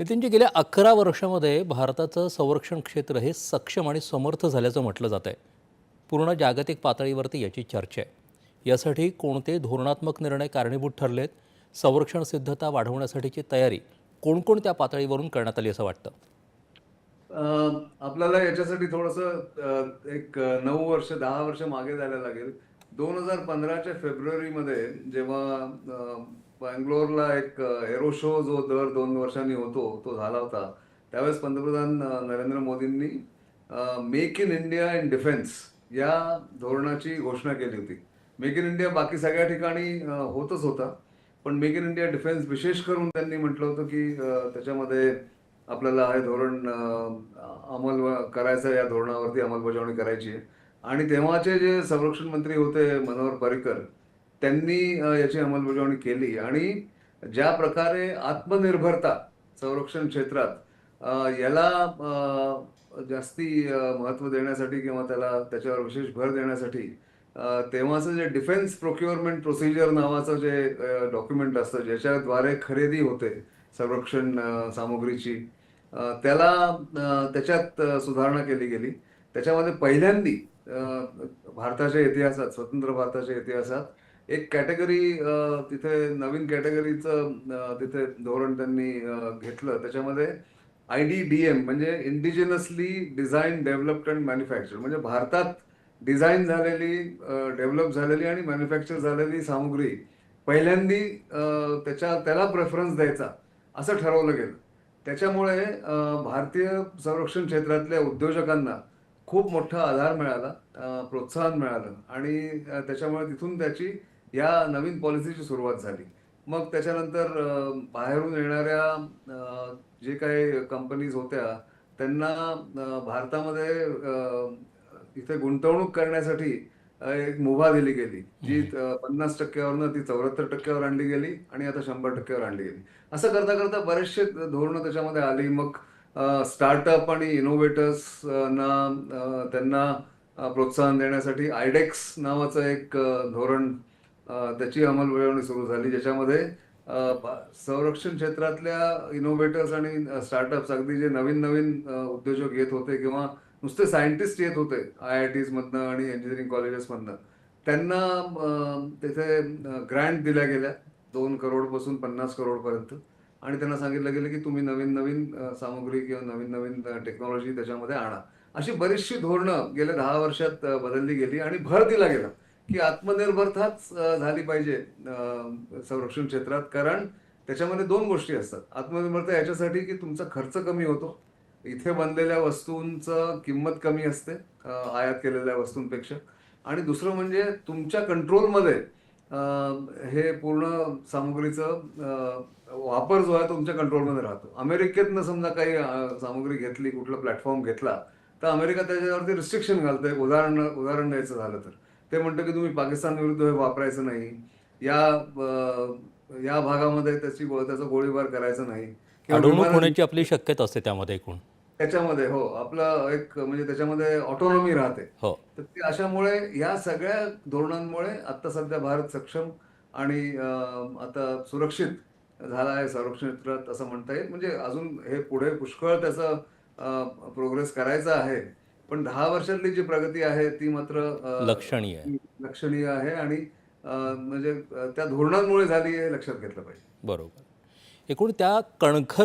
नितीनजी गेल्या अकरा वर्षामध्ये भारताचं संरक्षण क्षेत्र हे सक्षम आणि समर्थ झाल्याचं म्हटलं जात आहे पूर्ण जागतिक पातळीवरती याची चर्चा आहे. यासाठी कोणते धोरणात्मक निर्णय कारणीभूत ठरलेत? संरक्षण सिद्धता वाढवण्यासाठीची तयारी कोणकोणत्या पातळीवरून करण्यात आली असं वाटतं? आपल्याला याच्यासाठी थोडंसं एक नऊ वर्ष दहा वर्ष मागे जायला लागेल. दोन हजार पंधराच्या फेब्रुवारीमध्ये जेव्हा बँगलोरला एक एरो शो जो दर दोन वर्षांनी होतो तो झाला होता. त्यावेळेस पंतप्रधान नरेंद्र मोदींनी make in India in defence या धोरणाची घोषणा केली होती. मेक इन इंडिया बाकी सगळ्या ठिकाणी होतच होता. पण मेक इन इंडिया डिफेन्स विशेष करून त्यांनी म्हटलं होतं की त्याच्यामध्ये आपल्याला हे धोरण अंमल करायचं आहे, या धोरणावरती अंमलबजावणी करायची आहे. आणि तेव्हाचे जे संरक्षण मंत्री होते मनोहर पर्रिकर त्यांनी याची अंमलबजावणी केली. आणि ज्या प्रकारे आत्मनिर्भरता संरक्षण क्षेत्रात याला जास्ती महत्त्व देण्यासाठी किंवा त्याला त्याच्यावर विशेष भर देण्यासाठी तेव्हाचं जे डिफेन्स प्रोक्युअरमेंट प्रोसिजर नावाचं जे डॉक्युमेंट असतं ज्याच्याद्वारे खरेदी होते संरक्षण सामग्रीची सामुग्रीची त्याला त्याच्यात सुधारणा केली गेली. त्याच्यामध्ये पहिल्यांदी भारताच्या इतिहासात स्वतंत्र भारताच्या इतिहासात एक कॅटेगरी तिथे नवीन कॅटेगरीचं तिथे धोरण त्यांनी घेतलं. त्याच्यामध्ये आय डी डी एम म्हणजे indigenously design developed and manufacture म्हणजे भारतात डिझाईन झालेली डेव्हलप झालेली आणि मॅन्युफॅक्चर झालेली सामुग्री पहिल्यांदी त्याच्या त्याला प्रेफरन्स द्यायचा असं ठरवलं गेलं. त्याच्यामुळे भारतीय संरक्षण क्षेत्रातल्या उद्योजकांना खूप मोठा आधार मिळाला प्रोत्साहन मिळालं. आणि त्याच्यामुळे तिथून त्याची या नवीन पॉलिसीची सुरुवात झाली. मग त्याच्यानंतर बाहेरून येणाऱ्या जे काही कंपनीज होत्या त्यांना भारतामध्ये इथे गुंतवणूक करण्यासाठी एक मुभा दिली गेली. जी पन्नास टक्क्यावरनं ती चौऱ्याहत्तर टक्क्यावर आणली गेली आणि आता शंभर टक्क्यावर आणली गेली. असं करता करता बरेचसे धोरणं त्याच्यामध्ये आली. मग स्टार्टअप आणि इनोव्हेटर्स ना अं, त्यांना प्रोत्साहन देण्यासाठी आयडेक्स नावाचं एक धोरण त्याची अंमलबजावणी सुरू झाली ज्याच्यामध्ये संरक्षण क्षेत्रातल्या इनोव्हेटर्स आणि स्टार्टअप्स अगदी जे नवीन नवीन उद्योजक येत होते किंवा नुसते सायंटिस्ट येत होते आय आय टीजमधनं आणि इंजिनिअरिंग कॉलेजेसमधनं त्यांना तेथे तिथे ग्रँट दिल्या गेल्या दोन करोडपासून पन्नास करोडपर्यंत. आणि त्यांना सांगितलं गेलं की तुम्ही नवीन नवीन सामग्री किंवा नवीन नवीन टेक्नॉलॉजी त्याच्यामध्ये आणा. अशी बरीचशी धोरणं गेल्या दहा वर्षात बदलली गेली आणि भर दिला गेला. की आत्मनिर्भरताच झाली पाहिजे संरक्षण क्षेत्रात. कारण त्याच्यामध्ये दोन गोष्टी असतात. आत्मनिर्भरता याच्यासाठी की तुमचा खर्च कमी होतो. इथे बनलेल्या वस्तूंचं किंमत कमी असते आयात केलेल्या वस्तूंपेक्षा. आणि दुसरं म्हणजे तुमच्या कंट्रोलमध्ये हे पूर्ण सामुग्रीचं वापर जो आहे तुमच्या कंट्रोलमध्ये राहतो. अमेरिकेतनं समजा काही सामग्री सामुग्री घेतली कुठला प्लॅटफॉर्म घेतला तर अमेरिका त्याच्यावरती रिस्ट्रिक्शन घालतंय. उदाहरण उदाहरण द्यायचं झालं तर. ते म्हणतं की तुम्ही पाकिस्तान विरुद्ध हे वापरायचं नाही. या या भागामध्ये त्याची त्याचा गोळीबार करायचा नाही. अडवणूक होण्याची आपली शक्यता असते त्यामध्ये एकूण. त्याच्यामध्ये हो. आपलं एक म्हणजे त्याच्यामध्ये ऑटोनॉमी राहते. हो. तर ते अशामुळे या सगळ्या धोरणांमुळे आता सध्या भारत सक्षम आणि आता सुरक्षित झाला आहे संरक्षण क्षेत्रात असं म्हणता येईल. म्हणजे अजून हे पुढे पुष्कळ त्याचं प्रोग्रेस करायचा आहे. पण दहा वर्षातली जी प्रगती आहे ती मात्र लक्षणीय आहे. लक्षणीय आहे आणि म्हणजे त्या धोरणांमुळे झाली हे लक्षात घेतलं पाहिजे. बरोबर. एकूण त्या कणखर